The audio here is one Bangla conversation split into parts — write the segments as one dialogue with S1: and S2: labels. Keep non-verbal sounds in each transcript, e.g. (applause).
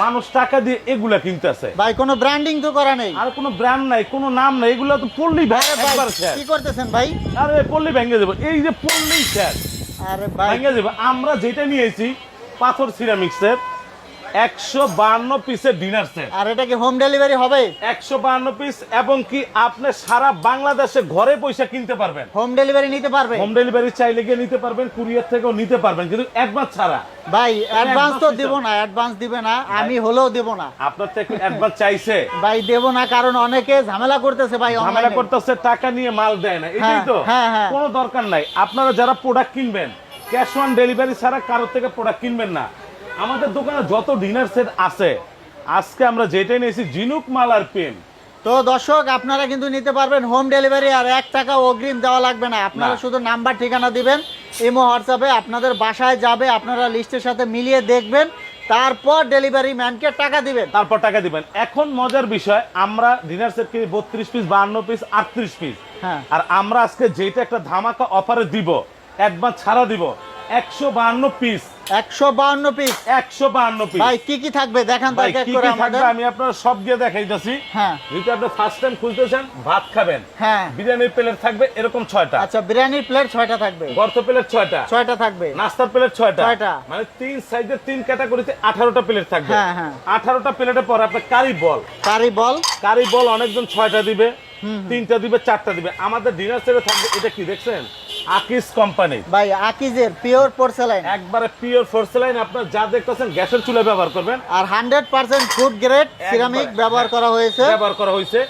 S1: মানুষ টাকা দিয়ে এগুলা কিনতেছে।
S2: ভাই কোনো ব্র্যান্ডিং তো করা নেই।
S1: আর কোনো ব্র্যান্ড নাই কোনো নাম নাই এগুলা তো
S2: পল্লী ভেঙে
S1: একবার শেষ।
S2: কি করতেছেন ভাই?
S1: আরে পল্লী ভেঙে দেবো এই যে পল্লী স্যার
S2: আরে ভাই।
S1: ভেঙে দেবো। আমরা যেটা নিয়েছি পাথর সিরামিক্সের একশো বান্ন পিসের ডিনার সেট
S2: আর এটা কি হোম ডেলিভারি হবে?
S1: একশো বান্ন পিস এবং কি আপনি সারা বাংলাদেশে ঘরে পয়সা কিনতে পারবেন।
S2: হোম ডেলিভারি নিতে পারবে?
S1: হোম ডেলিভারি চাইলে গিয়ে নিতে পারবেন কুরিয়ার থেকেও নিতে পারবেন কিন্তু অ্যাডভান্স ছাড়া।
S2: ভাই অ্যাডভান্স তো দিব না অ্যাডভান্স দিবে না আমি হলেও দেব না।
S1: আপনার থেকে অ্যাডভান্স চাইছে।
S2: ভাই দেব না কারণ অনেকে ঝামেলা করতেছে ভাই
S1: ঝামেলা করতেছে টাকা নিয়ে মাল দেয় না এটাই তো।
S2: হ্যাঁ, হ্যাঁ।
S1: কোনো দরকার নাই। আপনারা যারা প্রোডাক্ট কিনবেন ক্যাশ অন ডেলিভারি ছাড়া কারোর থেকে প্রোডাক্ট কিনবেন না। আমাদের দোকানে যত ডিনার সেট আছে আজকে আমরা যেটাই নিয়েছি জিনুক মালার পেন।
S2: তো দর্শক আপনারা কিন্তু নিতে পারবেন হোম ডেলিভারি আর এক টাকা অগ্রিম দেওয়া লাগবে না। আপনারা শুধু নাম্বার ঠিকানা দিবেন ইমো হোয়াটসঅ্যাপে আপনাদের বাসায় যাবে আপনারা লিস্টের সাথে মিলিয়ে দেখবেন তারপর ডেলিভারি ম্যানকে টাকা দিবেন।
S1: তারপর টাকা দিবেন। এখন মজার বিষয় আমরা ডিনার সেট কিনি বত্রিশ পিস বাহান্ন পিস আটত্রিশ পিস
S2: হ্যাঁ।
S1: আর আমরা আজকে যেটা একটা ধামাকা অফারে দিব একবার ছাড়া দিব একশো বাহান্ন পিস
S2: পিস
S1: একশো বাহান্ন পিস
S2: ভাই কি কি থাকবে? দেখান
S1: ভাই
S2: এক এক
S1: কি কি
S2: আমাদের।
S1: থাকবে আমি আপনার সব গিয়ে দেখাইতেছি।
S2: হ্যাঁ।
S1: যদি আপনি ফার্স্ট টাইম খুলতেছেন ভাত খাবেন।
S2: হ্যাঁ।
S1: বিরিয়ানির প্লেট থাকবে এরকম ছয়টা।
S2: আচ্ছা বিরিয়ানির প্লেট ছয়টা থাকবে।
S1: গর্ত প্লেট ছয়টা।
S2: ছয়টা থাকবে।
S1: নাস্তার প্লেট ছয়টা।
S2: ছয়টা।
S1: মানে তিন সাইজের তিন ক্যাটাগরিতে প্লেট থাকবে।
S2: হ্যাঁ, হ্যাঁ।
S1: আঠারোটা প্লেটের পর আপনার কারি বল
S2: কারি বল
S1: কারি বল অনেকজন ছয়টা দিবে তিনটা দিবে চারটা দিবে। আমাদের ডিনার সেটে থাকবে এটা কি দেখছেন? আকিস কোম্পানি।
S2: ভাই আকিজের পিওর পোর্সেলাইন
S1: একবারে পিওর ফোর্সলাইন আপনার যা দেখতেছেন গ্যাসের চুলা ব্যবহার করবেন।
S2: আর hundred percent food grade ceramic ব্যবহার করা হয়েছে।
S1: ব্যবহার করা হয়েছে।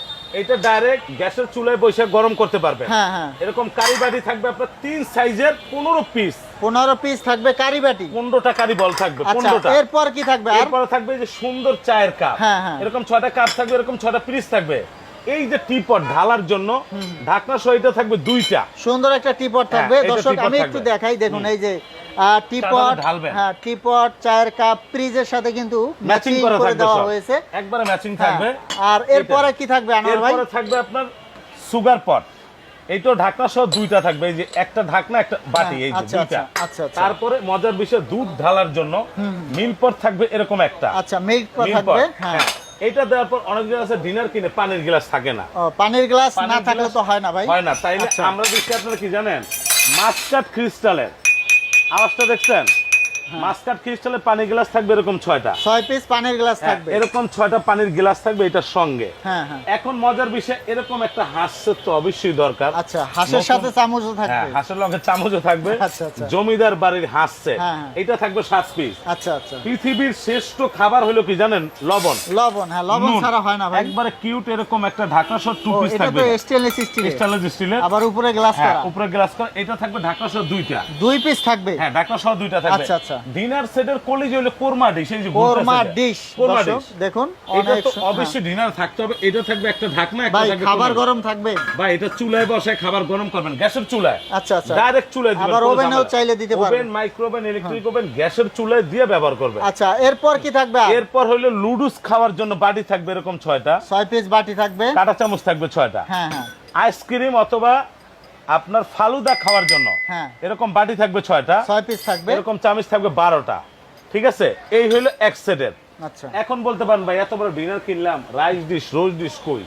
S1: এটা ডাইরেক্ট গ্যাসের চুলায় বসে গরম করতে পারবেন।
S2: হ্যাঁ হ্যাঁ।
S1: এরকম কারি বাটি থাকবে আপনার তিন সাইজের পনেরো পিস
S2: পনেরো পিস থাকবে কারি বাটি।
S1: পনেরোটা কারি বল থাকবে
S2: আচ্ছা
S1: পনেরোটা।
S2: এরপর কি থাকবে
S1: এরপরে থাকবে যে সুন্দর চায়ের কাপ
S2: হ্যাঁ, হ্যাঁ।
S1: এরকম ছয়টা কাপ থাকবে এরকম ছয়টা পিস থাকবে। এই যে টিপট ঢালার জন্য ঢাকনা সহিত থাকবে দুইটা।
S2: সুন্দর একটা টিপট থাকবে।
S1: হ্যাঁ,
S2: দর্শক আমি একটু দেখাই দেখুন এই যে টিপট হ্যাঁ টিপট চায়ের কাপ ফ্রিজের সাথে কিন্তু
S1: ম্যাচিং করে
S2: দেওয়া হয়েছে।
S1: একবারে ম্যাচিং থাকবে।
S2: আর এরপরে কি থাকবে আনোয়ার ভাই?
S1: এরপরে থাকবে আপনার সুগার পট এইটাও ঢাকনা সহ দুইটা থাকবে। এই যে একটা ঢাকনা একটা বাটি
S2: হ্যাঁ,
S1: এই যে
S2: আচ্ছা,
S1: দুইটা।
S2: আচ্ছা, আচ্ছা, আচ্ছা।
S1: তারপরে মজার বিষয় দুধ ঢালার জন্য মিল পট থাকবে এরকম একটা।
S2: আচ্ছা মিল্ক
S1: মিল
S2: থাকবে হ্যাঁ।
S1: হ্যাঁ। এটা দেওয়ার পর অনেকজন আছে ডিনার কিনে পানির গ্লাস থাকে না।
S2: পানির গ্লাস না থাকলে তো হয় না ভাই।
S1: হয় না তাইলে
S2: আচ্ছা।
S1: আমরা দিচ্ছি আপনারা কি জানেন? মাস্কাট ক্রিস্টালের। আওয়াজটা দেখছেন? মাস্কাট ক্রিস্টালের পানি গ্লাস থাকবে এরকম ছয়টা।
S2: ছয় পিস পানির গ্লাস
S1: হ্যাঁ,
S2: থাকবে।
S1: এরকম ছয়টা পানির গ্লাস থাকবে এটার সঙ্গে।
S2: হ্যাঁ হ্যাঁ।
S1: এখন মজার বিষয় এরকম একটা তো অবশ্যই দরকার।
S2: আচ্ছা হাঁসের সাথে চামচও
S1: হ্যাঁ
S2: থাকবে
S1: হাঁসের চামচও থাকবে।
S2: আচ্ছা, আচ্ছা।
S1: জমিদার বাড়ির হাঁসছে
S2: হ্যাঁ, হ্যাঁ।
S1: এটা থাকবে সাত পিস
S2: আচ্ছা আচ্ছা।
S1: পৃথিবীর শ্রেষ্ঠ খাবার হলো কি জানেন? লবণ।
S2: লবণ হ্যাঁ লবণ ছাড়া হয় না ভাই।
S1: একবারে কিউট এরকম একটা ঢাকা সহ টু পিস
S2: এটা
S1: থাকবে।
S2: তো স্টেনলেস স্টিল
S1: স্টেনলেস স্টিলের
S2: আবার উপরে গ্লাস
S1: হ্যাঁ
S2: করা।
S1: উপরে গ্লাস করা। এটা থাকবে ঢাকা সহ দুইটা।
S2: দুই পিস থাকবে?
S1: হ্যাঁ ঢাকা সহ দুইটা থাকবে।
S2: আচ্ছা, আচ্ছা।
S1: ডিনার সেটের কলিজ হলো কোরমা ডিশ এই যে
S2: কোরমা ডিশ
S1: কোরমা ডিশ
S2: দেখুন
S1: এটা তো
S2: হ্যাঁ।
S1: অবশ্যই ডিনার থাকতে হবে এটা থাকবে একটা ঢাকনা একটা থাকবে
S2: খাবার গরম থাকবে।
S1: ভাই এটা চুলায় বসে খাবার গরম করবেন গ্যাসের চুলায়।
S2: আচ্ছা আচ্ছা।
S1: ডাইরেক্ট চুলায় দিবেন
S2: আবার ওভেনেও চাইলে দিতে পারবেন।
S1: ওভেন মাইক্রোওভেন ইলেকট্রিক ওভেন গ্যাসের চুলায় দিয়ে ব্যবহার করবেন।
S2: আচ্ছা এরপর কি থাকবে
S1: এরপর হলো লুডুস খাওয়ার জন্য বাটি থাকবে এরকম ছয়টা।
S2: ছয় পিস বাটি থাকবে।
S1: কাঁটা চামচ থাকবে ছয়টা।
S2: হ্যাঁ হ্যাঁ।
S1: আইসক্রিম অথবা আপনার ফালুদা খাওয়ার জন্য।
S2: হ্যাঁ।
S1: এরকম বাটি থাকবে ছয়টা
S2: ছয় পিস থাকবে।
S1: এরকম চামচ থাকবে বারোটা। ঠিক আছে? এই হলো এক সেটের।
S2: আচ্ছা।
S1: এখন বলতে পারেন ভাই এত বড় ডিনার কিনলাম রাইস ডিশ রোজ ডিশ কই?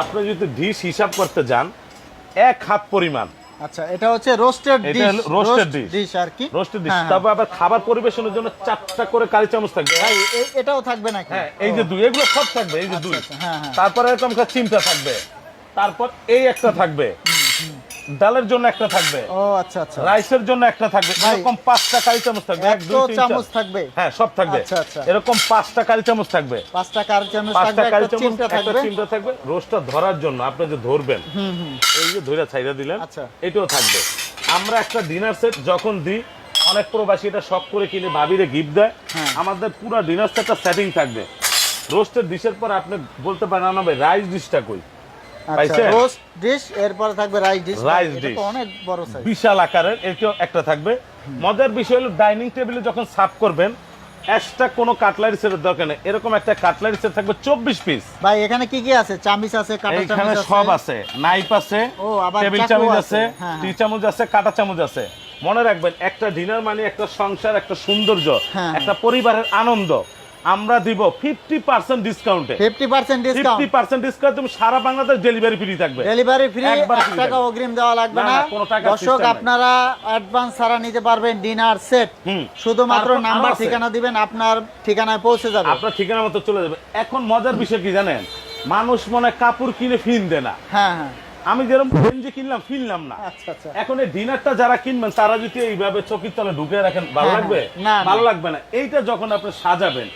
S1: আপনি যদি ডিশ হিসাব করতে যান এক হাত পরিমাণ।
S2: আচ্ছা এটা হচ্ছে roasted dish
S1: roasted dish।
S2: Dish আর কি?
S1: রোস্টেড ডিশ
S2: হ্যাঁ, হ্যাঁ।
S1: আবার খাবার পরিবেশনের জন্য চারটা করে কারি চামচ থাকবে।
S2: ভাই এটাও থাকবে নাকি?
S1: হ্যাঁ এই যে দুই এগুলো সব থাকবে এই যে
S2: আচ্ছা,
S1: দুই।
S2: আচ্ছা, হ্যাঁ, হ্যাঁ।
S1: তারপরে এরকম একটা চিমটা থাকবে। তারপর এই একটা থাকবে। ডালের জন্য একটা থাকবে।
S2: ও আচ্ছা আচ্ছা।
S1: রাইসের জন্য একটা থাকবে। এরকম পাঁচটা কারি চামচ থাকবে। এক দুই তিন
S2: চামচ থাকবে?
S1: হ্যাঁ সব থাকবে।
S2: আচ্ছা, আচ্ছা।
S1: এরকম পাঁচটা কারি চামচ থাকবে।
S2: পাঁচটা কার চামচ
S1: পাঁচটা
S2: থাকবে
S1: কারি
S2: একটা
S1: চামচ একটা চিমটা থাকবে। রোস্টটা ধরার জন্য আপনি যে ধরবেন
S2: হুম হুম।
S1: এই যে ধইরা ছাইরা দিলেন
S2: আচ্ছা।
S1: এটাও থাকবে। আমরা একটা ডিনার সেট যখন দিই অনেক প্রবাসী এটা শখ করে কিনে ভাবিরে গিফট দেয়।
S2: হ্যাঁ।
S1: আমাদের পুরো ডিনার সেটটা সেটিং থাকবে। রোস্টের ডিশের পর আপনি বলতে পারেন না ভাই রাইস ডিশটা কই?
S2: রোস্ট ডিশ এরপরে থাকবে রাইস ডিশ
S1: Rice
S2: এটা অনেক বড় সাইজ
S1: বিশাল আকারের এটাও একটা থাকবে। মজার বিষয় হলো ডাইনিং টেবিলে যখন সার্ভ করবেন এক্সট্রা কোনো কাটলারি সেটের দরকার নেই। এরকম একটা কাটলারি সেট থাকবে চব্বিশ পিস
S2: ভাই এখানে কি কি আছে? চামিচ আছে কাঁটা
S1: এইখানে
S2: চামিচ
S1: সব
S2: আছে।
S1: নাইফ আছে
S2: ও, আবার
S1: টেবিল চামচ
S2: আছে। হ্যাঁ,
S1: টি
S2: হ্যাঁ।
S1: চামচ আছে কাটা চামচ আছে। মনে রাখবেন একটা ডিনার মানে একটা সংসার একটা সৌন্দর্য
S2: হ্যাঁ,
S1: একটা পরিবারের আনন্দ। আমরা দিব ফিফটি পার্সেন্ট ডিসকাউন্টে
S2: fifty percent
S1: fifty
S2: discount
S1: percent discount তুমি সারা বাংলাদেশ ডেলিভারি ফ্রি থাকবে।
S2: ডেলিভারি ফ্রি
S1: একবার
S2: এক
S1: free
S2: টাকা অগ্রিম দেওয়া লাগবে
S1: না, কোনো টাকার
S2: দর্শক আপনারা অ্যাডভান্স ছাড়া নিতে পারবেন ডিনার সেট শুধুমাত্র নাম্বার ঠিকানা দিবেন আপনার ঠিকানায় পৌঁছে যাবে।
S1: আপনার ঠিকানা মতো চলে যাবে। এখন মজার বিষয় কি জানেন? মানুষ মনে কাপড় কিনে ফিন দেয় না।
S2: হ্যাঁ হ্যাঁ।
S1: আমি যেরকম গেঞ্জি কিনলাম ফিনলাম না।
S2: আচ্ছা আচ্ছা।
S1: এখন এই ডিনারটা যারা কিনবেন তারা যদি এইভাবে চকির তলে ঢুকে রাখেন ভালো
S2: হ্যাঁ,
S1: লাগবে?
S2: হ্যাঁ। না।
S1: ভালো লাগবে না। এইটা যখন আপনি সাজাবেন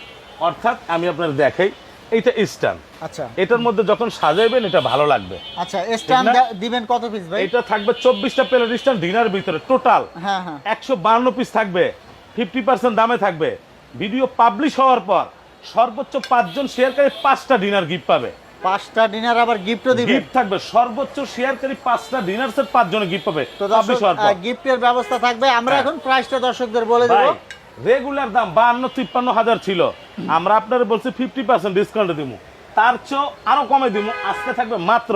S1: অর্থাৎ আমি আপনার দেখাই এইটা স্ট্যান্ড
S2: আচ্ছা।
S1: এটার মধ্যে যখন সাজাইবেন এটা ভালো লাগবে।
S2: আচ্ছা স্ট্যান্ড
S1: না?
S2: দিবেন কত পিস ভাই?
S1: এটা থাকবে চব্বিশটা প্লেট স্ট্যান্ড ডিনার ভিতরে টোটাল
S2: হ্যাঁ হ্যাঁ।
S1: একশো বান্ন পিস থাকবে ফিফটি পার্সেন্ট দামে থাকবে। ভিডিও পাবলিশ হওয়ার পর সর্বোচ্চ পাঁচজন শেয়ারকারী পাঁচটা ডিনার গিফট পাবে।
S2: পাঁচটা ডিনার আবার গিফটও দিবেন
S1: গিফট থাকবে সর্বোচ্চ শেয়ারকারী পাঁচটা ডিনার সেট পাঁচ জনে গিফট পাবে।
S2: তো
S1: পাবলিশ হওয়ার পর।
S2: গিফটের ব্যবস্থা থাকবে। আমরা
S1: হ্যাঁ।
S2: এখন প্রাইসটা দর্শকদের বলে দেবো।
S1: রেগুলার দাম বাহান্ন তিপ্পান্ন হাজার ছিল। আমরা আপনার বলছি ফিফটি পার্সেন্ট ডিসকাউন্ট দিব তার চেয়েও আরও কমে দিব আজকে থাকবে মাত্র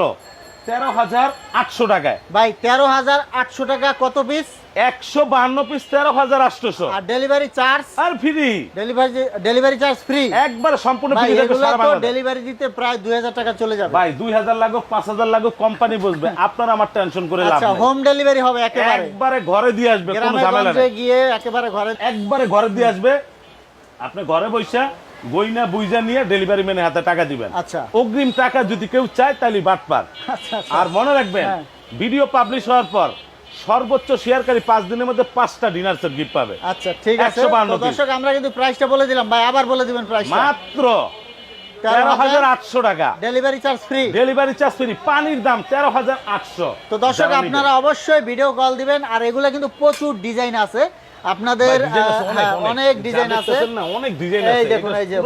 S1: তেরো হাজার আটশো টাকায়।
S2: ভাই তেরো হাজার আটশো টাকা কত পিস
S1: একশো বাহান্ন পিস তেরো হাজার আটশোশো।
S2: আর ডেলিভারি চার্জ
S1: আর free
S2: delivery delivery charge free
S1: একবার সম্পূর্ণ ফ্রি
S2: ডেলিভারি দিতে প্রায় দুই হাজার টাকা চলে যাবে।
S1: ভাই দুই হাজার লাগুক পাঁচ হাজার লাগুক কোম্পানি বুঝবে। (laughs) আপনার আমার টেনশন করে লাভ
S2: আচ্ছা হোম ডেলিভারি হবে একেবারে।
S1: একবারে ঘরে দিয়ে আসবে কোনো ঝামেলা নেই।
S2: গিয়ে একেবারে ঘরে
S1: একবারে ঘরে দিয়ে আসবে। আপনি ঘরে বসে গইনা বুইজা নিয়ে ডেলিভারি ম্যানের হাতে টাকা দিবেন।
S2: আচ্ছা।
S1: অগ্রিম টাকা যদি কেউ চায় তাহলে বাটপার
S2: আচ্ছা আচ্ছা।
S1: আর মনে রাখবেন
S2: হ্যাঁ। ভিডিও
S1: ভিডিও পাবলিশ হওয়ার পর সর্বোচ্চ শেয়ারকারী পাঁচ দিনের মধ্যে পাঁচটা ডিনার সেট গিফট পাবে।
S2: আচ্ছা ঠিক আছে। দর্শক আমরা কিন্তু প্রাইসটা বলে দিলাম। ভাই আবার বলে দিবেন প্রাইসটা
S1: মাত্র তেরো হাজার আটশো টাকা।
S2: Delivery charge free
S1: delivery charge free পানির দাম তেরো হাজার আটশো।
S2: তো দর্শক আপনারা অবশ্যই ভিডিও কল দিবেন। আর এগুলা কিন্তু প্রচুর ডিজাইন আছে। আপনাদের হ্যাঁ, অনেক। ডিজাইন আছে।
S1: অনেক ডিজাইন আছে।
S2: এই
S1: দেখুন,
S2: এই যে-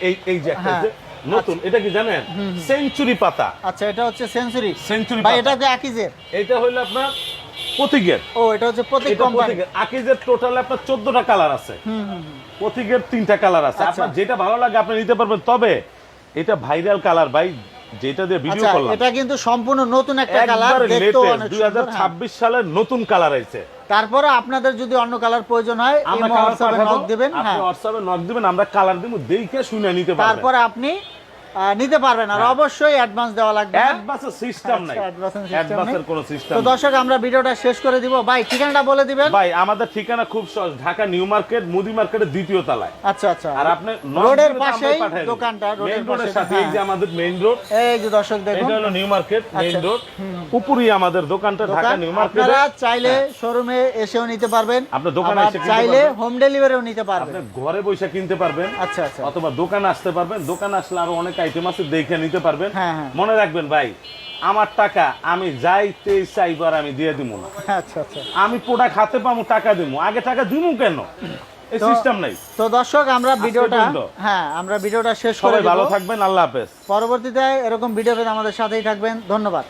S1: এই এই যে একটা
S2: হ্যাঁ।
S1: যে নতুন। এটা কি জানেন? সেঞ্চুরি পাতা।
S2: আচ্ছা এটা হচ্ছে সেঞ্চুরি
S1: সেঞ্চুরি
S2: ভাই এটা তো একইজের
S1: এটা হইল আপনার প্রতীকের
S2: ও এটা হচ্ছে প্রতীক কোম্পানি
S1: আকিজের টোটাল আপনার চোদ্দটা কালার আছে।
S2: হুম হুম হুম।
S1: প্রতীকের তিনটা কালার আছে।
S2: আচ্ছা।
S1: আপনার যেটা ভালো লাগে আপনি নিতে পারবেন। তবে এটা ভাইরাল কালার ভাই। যেটা দিয়ে ভিডিও
S2: আচ্ছা
S1: করলাম।
S2: এটা কিন্তু সম্পূর্ণ নতুন একটা কালার দেখতেও অনেক
S1: দুই
S2: সুন্দর হ্যাঁ।
S1: সালের নতুন কালার আছে
S2: তারপরে আপনাদের যদি অন্য কালার প্রয়োজন হয়
S1: আমরা
S2: হোয়াটসঅ্যাপে নক দিবেন
S1: আপনি
S2: হ্যাঁ।
S1: হোয়াটসঅ্যাপে নক দিবেন আমরা কালার দিব দেখে শুনে নিতে পারবেন।
S2: তারপরে আপনি নিতে পারবেন আর
S1: হ্যাঁ।
S2: অবশ্যই অ্যাডভান্স দেওয়া লাগবে।
S1: অ্যাডভান্সের সিস্টেম নাই।
S2: আচ্ছা, এর
S1: অ্যাডভান্সের কোনো সিস্টেম
S2: তো দর্শক আমরা ভিডিওটা শেষ করে দিব। ভাই ঠিকানাটা বলে দিবেন?
S1: ভাই আমাদের ঠিকানা খুব সহজ। ঢাকা নিউ মার্কেট মুদি মার্কেটের দ্বিতীয় তলায়।
S2: আচ্ছা আচ্ছা।
S1: আর আপনি
S2: রোডের পাশেই দোকানটা, রোডের পাশে,
S1: সাথে এই
S2: হ্যাঁ।
S1: যে আমাদের মেইন রোড
S2: এই যে দর্শক দেখুন।
S1: এটা হলো নিউ মার্কেট মেইন। রোড উপরই আমাদের দোকানটা ঢাকা নিউ মার্কেট।
S2: আপনারা চাইলে শোরুমে এসেও নিতে পারবেন।
S1: আপনার দোকানে এসে
S2: চাইলে হোম ডেলিভারিও নিতে পারবেন।
S1: আপনি ঘরে বসে কিনতে পারবেন।
S2: আচ্ছা আচ্ছা।
S1: অথবা দোকানে আসতে পারবেন। দোকানে আসলে আরও অনেক আইটেম আছে দেখে নিতে পারবেন।
S2: হ্যাঁ, হ্যাঁ।
S1: মনে রাখবেন ভাই আমার টাকা আমি যাইতে চাইবার আমি দিয়ে দিব না।
S2: আচ্ছা আচ্ছা।
S1: আমি প্রোডাক্ট হাতে পাবো টাকা দিব আগে টাকা দিব কেন? এই সিস্টেম নাই।
S2: তো দর্শক আমরা ভিডিওটা। হ্যাঁ আমরা ভিডিওটা শেষ করে
S1: ভালো থাকবেন আল্লাহ হাফেজ।
S2: পরবর্তীতে এরকম ভিডিও পেতে আমাদের সাথেই থাকবেন। ধন্যবাদ।